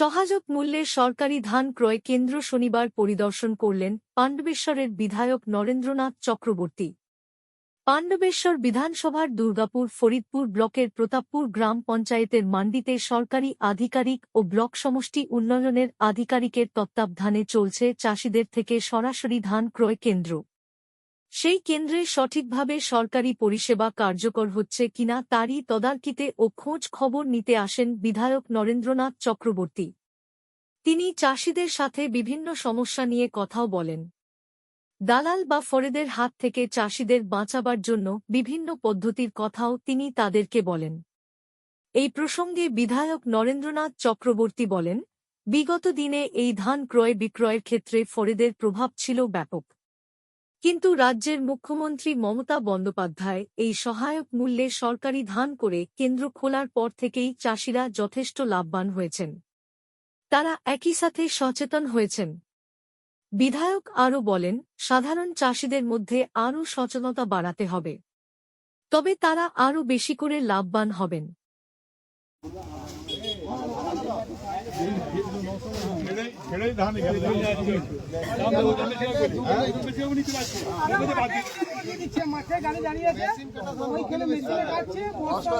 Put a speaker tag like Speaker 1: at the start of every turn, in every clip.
Speaker 1: সহায়ক মূল্যে সরকারি ধান ক্রয় কেন্দ্র শনিবার পরিদর্শন করলেন পাণ্ডবেশ্বরের বিধায়ক নরেন্দ্রনাথ চক্রবর্তী। পাণ্ডবেশ্বর বিধানসভার দুর্গাপুর ফরিদপুর ব্লকের প্রতাপপুর গ্রাম পঞ্চায়েতের মান্ডিতে সরকারি আধিকারিক ও ব্লক সমষ্টি উন্নয়নের আধিকারিকের তত্ত্বাবধানে চলছে চাষিদের থেকে সরাসরি ধান ক্রয় কেন্দ্র। সেই কেন্দ্রে সঠিকভাবে সরকারি পরিষেবা কার্যকর হচ্ছে কিনা তারই তদারকিতে ও খোঁজ খবর নিতে আসেন বিধায়ক নরেন্দ্রনাথ চক্রবর্তী। তিনি চাষিদের সাথে বিভিন্ন সমস্যা নিয়ে কথাও বলেন। দালাল বা ফরেদের হাত থেকে চাষিদের বাঁচাবার জন্য বিভিন্ন পদ্ধতির কথাও তিনি তাদেরকে বলেন। এই প্রসঙ্গে বিধায়ক নরেন্দ্রনাথ চক্রবর্তী বলেন, বিগত দিনে এই ধান ক্রয় বিক্রয়ের ক্ষেত্রে ফরেদের প্রভাব ছিল ব্যাপক। কিন্তু রাজ্যের মুখ্যমন্ত্রী মমতা বন্দ্যোপাধ্যায় এই সহায়ক মূল্যে সরকারি ধান করে কেন্দ্র খোলার পর থেকেই চাষিরা যথেষ্ট লাভবান হয়েছেন। তারা একই সাথে সচেতন হয়েছেন। বিধায়ক আরও বলেন, সাধারণ চাষিদের মধ্যে আরও সচেতনতা বাড়াতে হবে। তবে তারা আরও বেশি করে লাভবান হবেন।
Speaker 2: ছেড়েই ধান এখানে
Speaker 3: দিচ্ছে মাঠে গাড়ি দাঁড়িয়ে আছে ওইখানে মেশিনে কাটছে বস্তা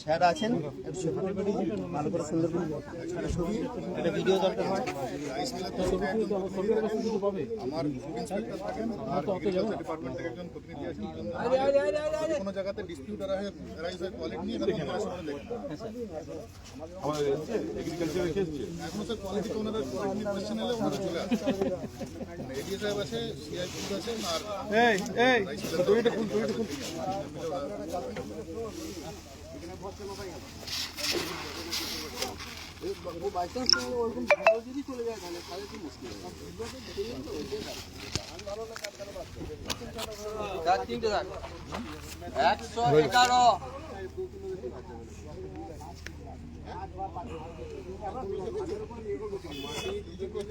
Speaker 4: স্যার আছেন ভালো করে সুন্দর একটা ছবি একটা ভিডিও দরকার হয়
Speaker 2: আমার ডিপার্টমেন্ট থেকে একজন প্রতিনিধি আছেন কোনো জায়গাতে ডিসপিউট রাইজ হয় কোয়ালিটি নিয়ে আমাদের এগ্রিকালচার এসেছে। এখন স্যার কোয়ালিটি ওনাদের কোয়ালিটি কোয়েশ্চেন এলে ওনারা চলে আসে এডিএ সাহেব আছে সিআইপি আছেন আর
Speaker 4: এই এই দড়িটা খুল দড়িটা খুল।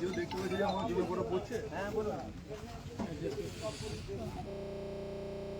Speaker 2: দেখতে পাচ্ছি আমার দুটো করে পড়ছে?